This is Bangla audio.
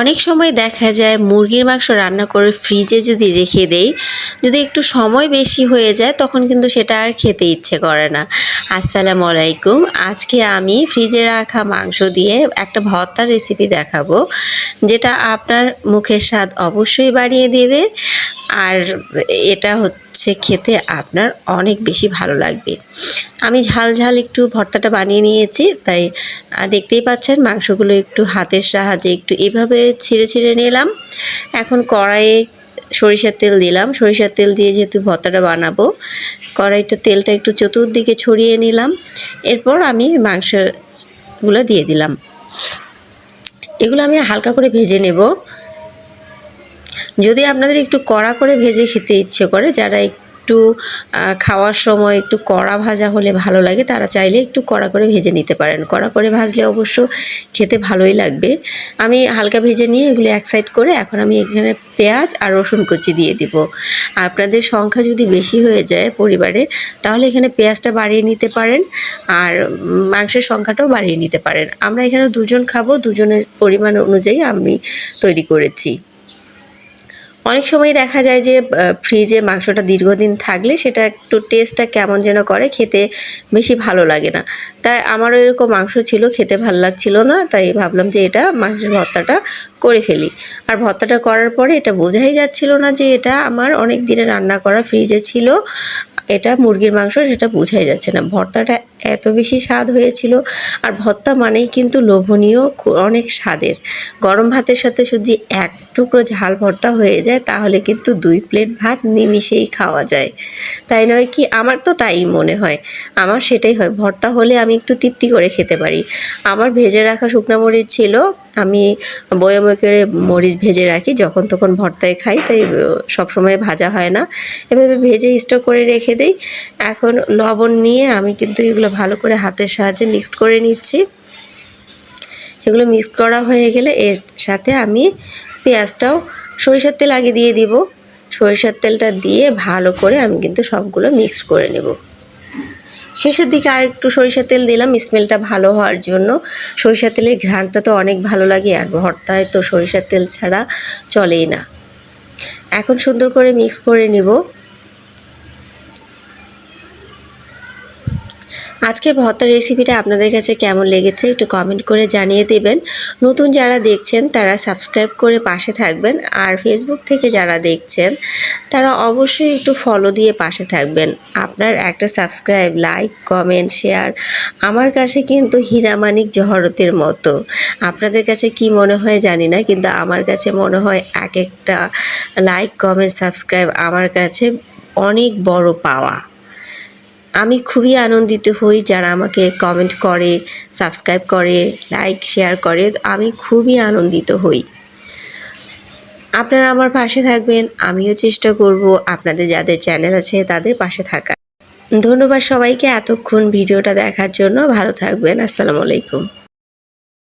অনেক সময় দেখা যায় মুরগির মাংস রান্না করে ফ্রিজে যদি রেখে দেই, যদি একটু সময় বেশি হয়ে যায়, তখন কিন্তু সেটা আর খেতে ইচ্ছে করে না। আসসালামু আলাইকুম। আজকে আমি ফ্রিজে রাখা মাংস দিয়ে একটা ভর্তার রেসিপি দেখাবো, যেটা আপনার মুখের স্বাদ অবশ্যই বাড়িয়ে দেবে। আর এটা হচ্ছে খেতে আপনার অনেক বেশি ভালো লাগবে। আমি ঝাল ঝাল একটু ভর্তাটা বানিয়ে নিয়েছি, তাই দেখতেই পাচ্ছেন মাংসগুলো একটু হাতের সাহায্যে একটু এভাবে ছিঁড়ে ছিঁড়ে নিলাম। এখন কড়াইয়ে সরিষার তেল দিলাম। সরিষার তেল দিয়ে যেহেতু ভর্তাটা বানাবো, কড়াইটা তেলটা একটু চতুর্দিকে ছড়িয়ে নিলাম। এরপর আমি মাংসগুলো দিয়ে দিলাম। এগুলো আমি হালকা করে ভেজে নেব। যদি আপনাদের একটু কড়া করে ভেজে খেতে ইচ্ছে করে, যারা একটু খাওয়ার সময় একটু কড়া ভাজা হলে ভালো লাগে, তারা চাইলে একটু কড়া করে ভেজে নিতে পারেন। কড়া করে ভাজলে অবশ্য খেতে ভালোই লাগবে। আমি হালকা ভেজে নিয়ে এগুলো এক সাইড করে এখন আমি এখানে পেঁয়াজ আর রসুন কুচি দিয়ে দিব। আপনাদের সংখ্যা যদি বেশি হয়ে যায় পরিবারে, তাহলে এখানে পেঁয়াজটা বাড়িয়ে নিতে পারেন আর মাংসের সংখ্যাটাও বাড়িয়ে নিতে পারেন। আমরা এখানে দুজন খাব, দুজনের পরিমাণ অনুযায়ী আমি তৈরি করেছি। অনেক সময় দেখা যায় যে ফ্রিজে মাংসটা দীর্ঘদিন থাকলে সেটা একটু টেস্টটা কেমন যেন করে, খেতে বেশি ভালো লাগে না। তাই আমারও এরকম মাংস ছিল, খেতে ভালো লাগছিল না, তাই ভাবলাম যে এটা মাংসের ভর্তাটা করে ফেলি। আর ভর্তাটা করার পরে এটা বোঝাই যাচ্ছিল না যে এটা আমার অনেক দিনে রান্না করা ফ্রিজে ছিল। এটা মুরগির মাংস, সেটা বোঝাই যাচ্ছে না। ভর্তাটা এত বেশি স্বাদ হয়েছিল, আর ভর্তা মানেই কিন্তু লোভনীয় অনেক স্বাদের। গরম ভাতের সাথে যদি এক টুকরো ঝাল ভর্তা হয়ে যায়, তাহলে কিন্তু দুই প্লেট ভাত নিমিশেই খাওয়া যায়। তাই নয় কি? আমার তো তাই মনে হয়। আমার সেটাই হয়। ভর্তা হলে আমি একটু তৃপ্তি করে খেতে পারি। আমার ভেজে রাখা শুকনো মরিচ ছিল, আমি বয়মে করে মরিচ ভেজে রাখি, যখন তখন ভর্তায় খাই, তাই সবসময় ভাজা হয় না। এভাবে ভেজে স্টক করে রেখে দিই। এখন লবণ নিয়ে আমি কিন্তু এগুলো ভালো করে হাতের সাহায্যে মিক্সড করে নিচ্ছি। এগুলো মিক্স করা হয়ে গেলে এর সাথে আমি পেঁয়াজটাও সরিষার তেল আগে দিয়ে দিব। সরিষার তেলটা দিয়ে ভালো করে আমি কিন্তু সবগুলো মিক্স করে নেব। শেষের দিকে আর একটু সরিষার তেল দিলাম স্মেলটা ভালো হওয়ার জন্য। সরিষার তেলের ঘ্রাণটা তো অনেক ভালো লাগে, আর ভর্তায় তো সরিষার তেল ছাড়া চলেই না। এখন সুন্দর করে মিক্স করে নিব। আজকের ভর্তার রেসিপিটা আপনাদের কাছে কেমন লেগেছে একটু কমেন্ট করে জানিয়ে দেবেন। নতুন যারা দেখছেন, তারা সাবস্ক্রাইব করে পাশে থাকবেন। আর ফেসবুক থেকে যারা দেখছেন, তারা অবশ্যই একটু ফলো দিয়ে পাশে থাকবেন। আপনার একটা সাবস্ক্রাইব লাইক কমেন্ট শেয়ার আমার কাছে কিন্তু হীরামানিক জহরতের মতো। আপনাদের কাছে কি মনে হয় জানি না, কিন্তু আমার কাছে মনে হয় এক একটা লাইক কমেন্ট সাবস্ক্রাইব আমার কাছে অনেক বড় পাওয়া। আমি খুবই আনন্দিত হই যারা আমাকে কমেন্ট করে সাবস্ক্রাইব করে লাইক শেয়ার করে। আমি খুবই আনন্দিত হই। আপনারা আমার পাশে থাকবেন, আমিও চেষ্টা করব আপনাদের যাদের চ্যানেল আছে তাদের পাশে থাকার। ধন্যবাদ সবাইকে এতক্ষণ ভিডিওটা দেখার জন্য। ভালো থাকবেন। আসসালামু আলাইকুম।